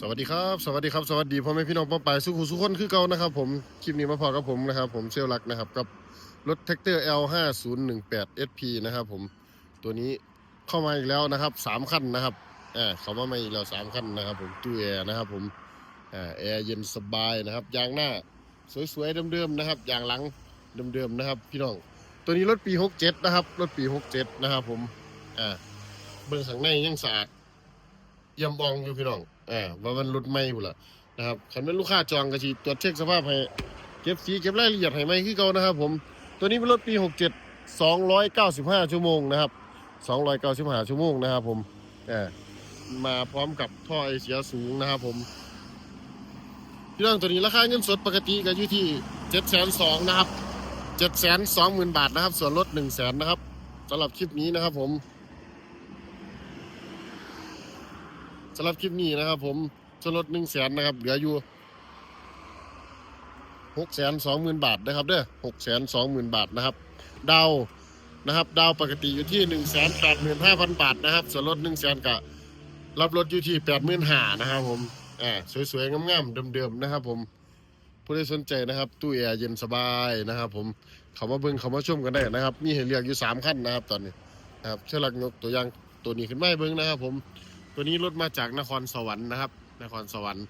สวัสดีครับ สวัสดีครับ สวัสดีพ่อแม่พี่น้องป้องปายสุขุสุขคนคือเก่านะครับผม คลิปนี้มาพอกับผมนะครับ ผมเซลลักนะครับ กับรถแท็กเตอร์ L5018 SP นะครับผม ตัวนี้เข้ามาอีกแล้วนะครับสามคันนะครับอ่าเขามาม่อีกแล้วสามคันนะครับ ผมตู้แอร์นะครับผมอ่าแอร์เย็นสบายนะครับยางหน้าสวยๆเดิมๆนะครับยางหลังเดิมๆนะครับ พี่น้อง ตัวนี้รถปี 67 นะครับ รถปี 67 นะครับผมอ่าเบื้องข้างในยังสะอาด เยี่ยมบองอยู่พี่น้องอ่าว่ามันรถใหม่พุ่นล่ะนะครับคันเป็นลูกค้าจองก็สิตรวจเช็คสภาพให้เก็บสีเก็บรายละเอียดให้ใหม่คือเก่านะครับผมตัวนี้เป็นรถปี 67 295 ชั่วโมงนะครับ 295 ชั่วโมงนะครับผมอ่ามาพร้อมกับท่อไอเสียสูงนะครับผมพี่น้องตัวนี้ราคาเงินสดปกติก็อยู่ที่702,000นะครับ720,000บาทนะครับ ส่วนลด100,000นะครับสำหรับคลิปนี้นะครับผม สำหรับคลิปนี้นะครับ ผมจะลดหนึ่งแสนนะครับ เหลืออยู่หกแสนสองหมื่นบาทนะครับเด้อหกแสนสองหมื่นบาทนะครับ ดาวนะครับ ดาวปกติอยู่ที่หนึ่งแสนแปดหมื่นห้าพันบาทนะครับส่วนลดหนึ่งแสนกับรับรถอยู่ที่แปดหมื่นห้านะครับผมอ่าสวยๆงามๆเดิมๆนะครับ ผมผู้ใดสนใจนะครับ ตู้แอร์เย็นสบายนะครับ ผมเขามาเบิ่งเขามาชมกันได้นะครับ มีให้เลือกอยู่สามขั้นนะครับ ตอนนี้นะครับเชือหลักยกตัวอย่างตัวนี้ขึ้นไมาให้เบิ่งนะครับ ผม ตัวนี้รถมาจากนครสวรรค์นะครับ นครสวรรค์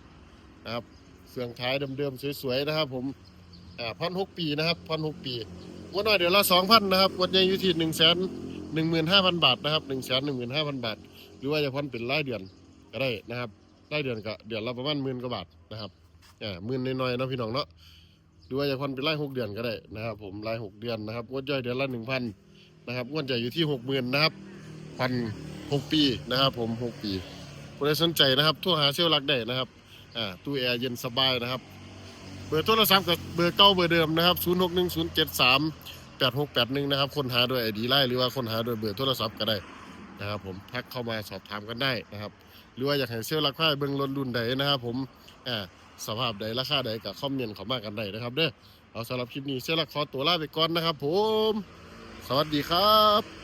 นะครับเฟืองท้ายเดิมๆสวยๆนะครับ ผมพันหกปีนะครับพันหกปีงวดหน่อยเดี๋ยวละสองพันนะครับงวดใหญ่อยู่ที่หนึ่งแสนหนึ่งหมื่นห้าพันบาทนะครับหนึ่งแสนหนึ่งหมื่นห้าพันบาท หรือว่าจะพันเป็นรายเดือนก็ได้นะครับรายเดือนก็เดือนละประมาณหมื่นกว่าบาทนะครับอ่าหมื่นน้อยๆนะพี่น้องเนาะหรือว่าจะพันเป็นรายหกเดือนก็ได้นะครับ ผมรายหกเดือนนะครับงวดย่อยเดือนละหนึ่งพันนะครับงวดใหญ่อยู่ที่หกหมื่นนะครับพัน หกปีนะครับผมหกปีผู้ใดสนใจนะครับโทั่วหาเซลลักได้นะครับอ่าตู้แอร์เย็นสบายนะครับ เบอร์โทรศัพท์กับเบอร์เก้าเบอร์เดิมนะครับ 0 6 1 0 7 3 8 6 8 1 นะครับค้นหาโดยไอดีไลน์หรือว่าค้นหาโดยเบอร์โทรศัพท์ก็ได้นะครับผมทักเข้ามาสอบถามกันได้นะครับ หรือว่าอยากให้เซลลักผ้าเบิ้งรถรุ่นใดนะครับ ผมอ่าสภาพใดราคาใดกับคอมเมนต์เข้ามากันได้นะครับเด้อเอาสำหรับคลิปนี้เซลลักขอตัวลาไปก่อนนะครับ ผม สวัสดีครับ